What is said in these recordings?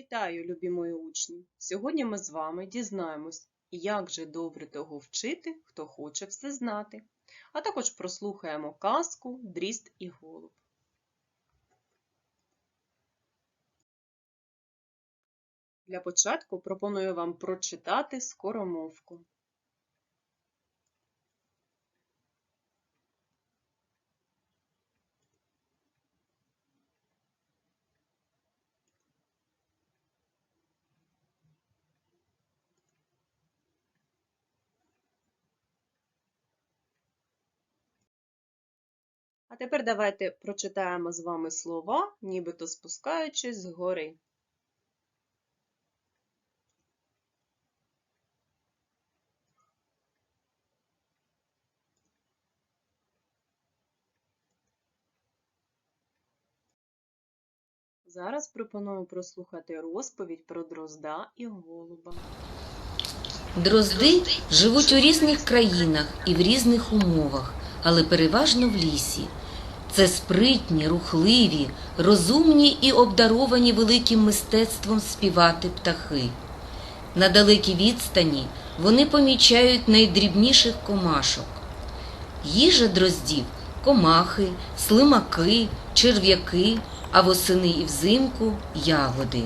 Вітаю, любі мої учні! Сьогодні ми з вами дізнаємось, як же добре того вчити, хто хоче все знати, а також прослухаємо казку Дріст і голуб. Для початку пропоную вам прочитати скоромовку. А тепер давайте прочитаємо з вами слова, нібито спускаючись згори. Зараз пропоную прослухати розповідь про дрозда і голуба. Дрозди живуть у різних країнах і в різних умовах, але переважно в лісі. Це спритні, рухливі, розумні і обдаровані великим мистецтвом співати птахи. На далекій відстані вони помічають найдрібніших комашок. Їжа дроздів комахи, слимаки, черв'яки, а восени і взимку ягоди.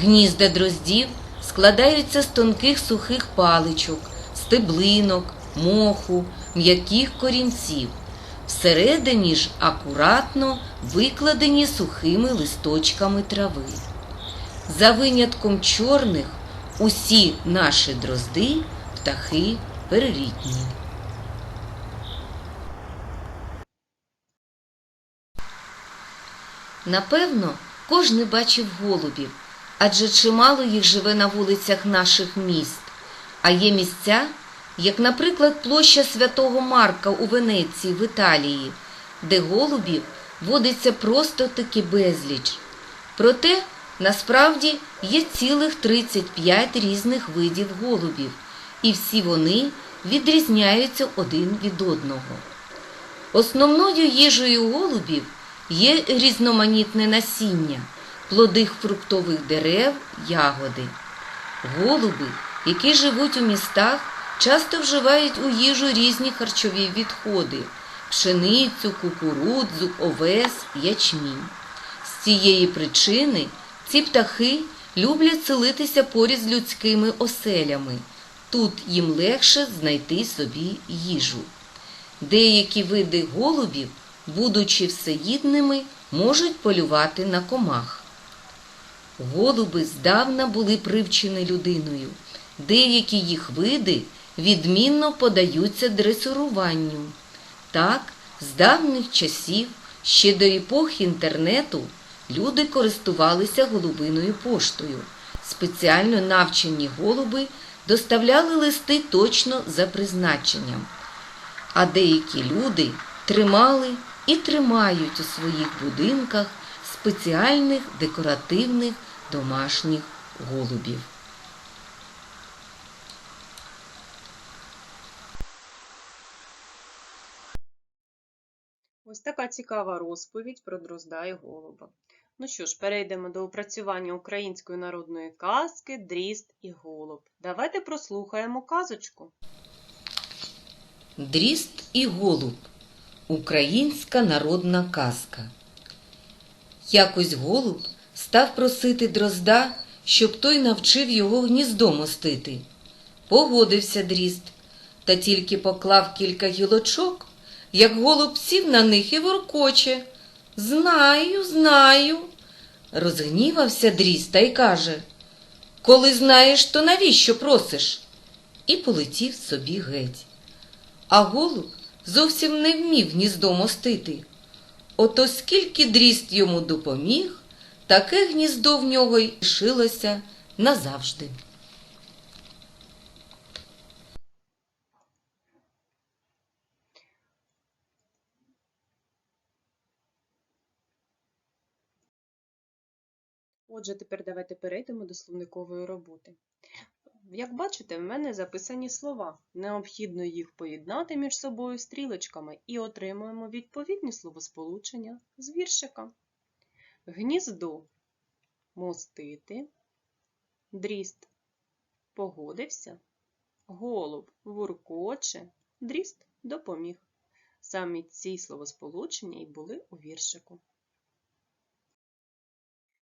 Гнізда дроздів складаються з тонких сухих паличок, стеблинок, моху, м'яких корінців. Всередині ж акуратно викладені сухими листочками трави. За винятком чорних, усі наші дрозди птахи перелітні. Напевно, кожен бачив голубів, адже чимало їх живе на вулицях наших міст. А є місця, як, наприклад, площа Святого Марка у Венеції в Італії, де голубів водиться просто таки безліч. Проте, насправді, є цілих 35 різних видів голубів, і всі вони відрізняються один від одного. Основною їжею голубів є різноманітне насіння, плоди фруктових дерев, ягоди. Голуби, які живуть у містах, часто вживають у їжу різні харчові відходи пшеницю, кукурудзу, овес, ячмінь. З цієї причини ці птахи люблять селитися поряд з людськими оселями. Тут їм легше знайти собі їжу. Деякі види голубів, будучи всеїдними, можуть полювати на комах. Голуби здавна були привчені людиною. Деякі їх види відмінно подаються дресируванню. Так, з давніх часів, ще до епохи інтернету, люди користувалися голубиною поштою. Спеціально навчені голуби доставляли листи точно за призначенням. А деякі люди тримали і тримають у своїх будинках спеціальних декоративних домашніх голубів. Ось така цікава розповідь про дрозда і голуба. Ну що ж, перейдемо до опрацювання української народної казки Дріст і голуб. Давайте прослухаємо казочку. Дріст і голуб. Українська народна казка. Якось голуб став просити дрозда, щоб той навчив його гніздо мостити. Погодився дріст, та тільки поклав кілька гілочок, як голуб сів на них і воркоче. Знаю, знаю. Розгнівався дріст та й каже Коли знаєш, то навіщо просиш? І полетів собі геть. А голуб зовсім не вмів гніздо мостити. Ото скільки дріст йому допоміг, таке гніздо в нього й лишилося назавжди. Отже, тепер давайте перейдемо до словникової роботи. Як бачите, в мене записані слова. Необхідно їх поєднати між собою стрілочками і отримуємо відповідні словосполучення з віршика. Гніздо. мостити. Дріст погодився. Голуб вуркоче. Дріст допоміг. Саме ці словосполучення і були у віршику.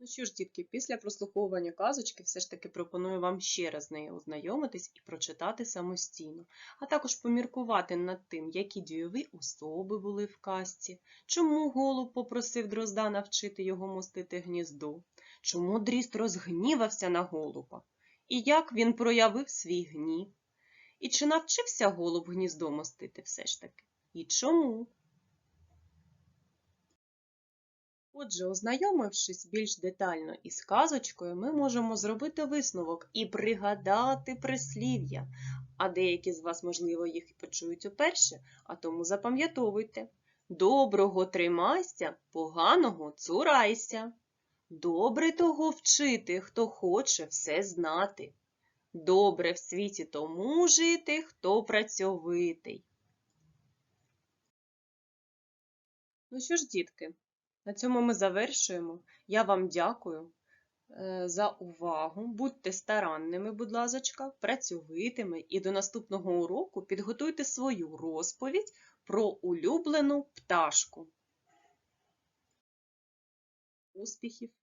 Ну що ж, дітки, після прослуховування казочки все ж таки пропоную вам ще раз з нею ознайомитись і прочитати самостійно, а також поміркувати над тим, які дійові особи були в казці, чому голуб попросив дрозда навчити його мостити гніздо, чому дріст розгнівався на голуба, і як він проявив свій гнів, і чи навчився голуб гніздо мостити все ж таки, і чому. Отже, ознайомившись більш детально із казочкою, ми можемо зробити висновок і пригадати прислів'я, а деякі з вас, можливо, їх почують уперше, а тому запам'ятовуйте. Доброго тримайся, поганого цурайся. Добре того вчити, хто хоче все знати. Добре в світі тому жити, хто працьовитий. Ну що ж, дітки, на цьому ми завершуємо. Я вам дякую е, за увагу. Будьте старанними, будь ласка, працьовитими і до наступного уроку підготуйте свою розповідь про улюблену пташку. Успіхів!